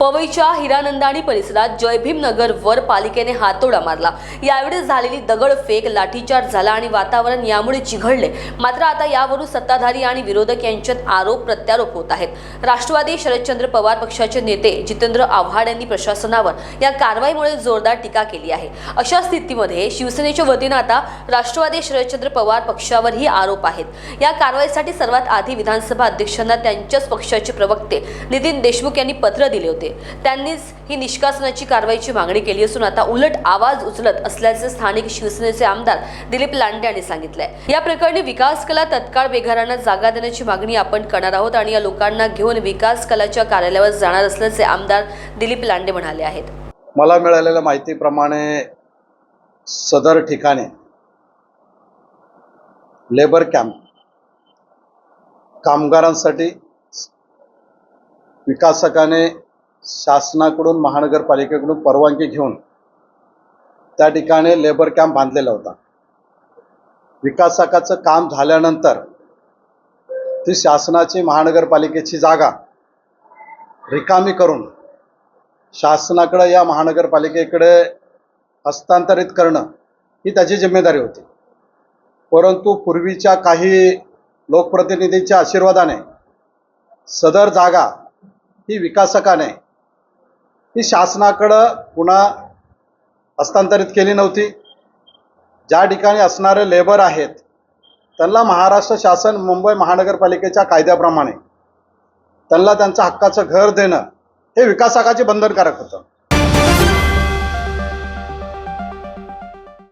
पवईच्या हिरानंदानी परिसरात जयभीम नगर वर पालिकेने हातोडा मारला. यावेळी झालेली दगडफेक लाठीचार्ज झाला आणि वातावरण यामुळे चिघळले. मात्र आता यावरून सत्ताधारी आणि विरोधक यांच्यात आरोप प्रत्यारोप होत आहेत. राष्ट्रवादी शरदचंद्र पवार पक्षाचे नेते जितेंद्र आव्हाड यांनी प्रशासनावर या कारवाईमुळे जोरदार टीका केली आहे. अशा स्थितीमध्ये शिवसेनेच्या वतीनं आता राष्ट्रवादी शरदचंद्र पवार पक्षावरही आरोप आहेत. या कारवाईसाठी सर्वात आधी विधानसभा अध्यक्षांना त्यांच्याच पक्षाचे प्रवक्ते नितीन देशमुख यांनी पत्र दिले होते. त्यांनीच ही निष्कासनाची कारवाईची मागणी केली असून आता उलट आवाज उचलत असल्याचे स्थानिक शिवसेनेचे आमदार दिलीप लांडे यांनी सांगितलंय. या प्रकरणी विकास कला तत्काळ बेघरांना जागा देण्याची मागणी आपण करणार आहोत आणि या लोकांना घेऊन विकास कलाच्या कार्यालयावर जाणार असल्याचे आमदार दिलीप लांडे म्हणाले आहेत. मला मिळालेल्या माहितीप्रमाणे सदर ठिकाणी लेबर कॅम्प कामगारांसाठी विकासकाने शासनाकडून महानगरपालिकेकडून परवानगी घेऊन त्या ठिकाणी लेबर कॅम्प बांधलेला होता. विकासकाचं काम झाल्यानंतर ती शासनाची महानगरपालिकेची जागा रिकामी करून शासनाकडं या महानगरपालिकेकडे हस्तांतरित करणं ही त्याची जिम्मेदारी होती. परंतु पूर्वीच्या काही लोकप्रतिनिधींच्या आशीर्वादाने सदर जागा ही विकासकाने ही शासनाकडं पुन्हा हस्तांतरित केली नव्हती. ज्या ठिकाणी असणारे लेबर आहेत त्यांना महाराष्ट्र शासन मुंबई महानगरपालिकेच्या कायद्याप्रमाणे त्यांना त्यांचं हक्काचं घर देणं हे विकासकाचे बंधनकारक होतं.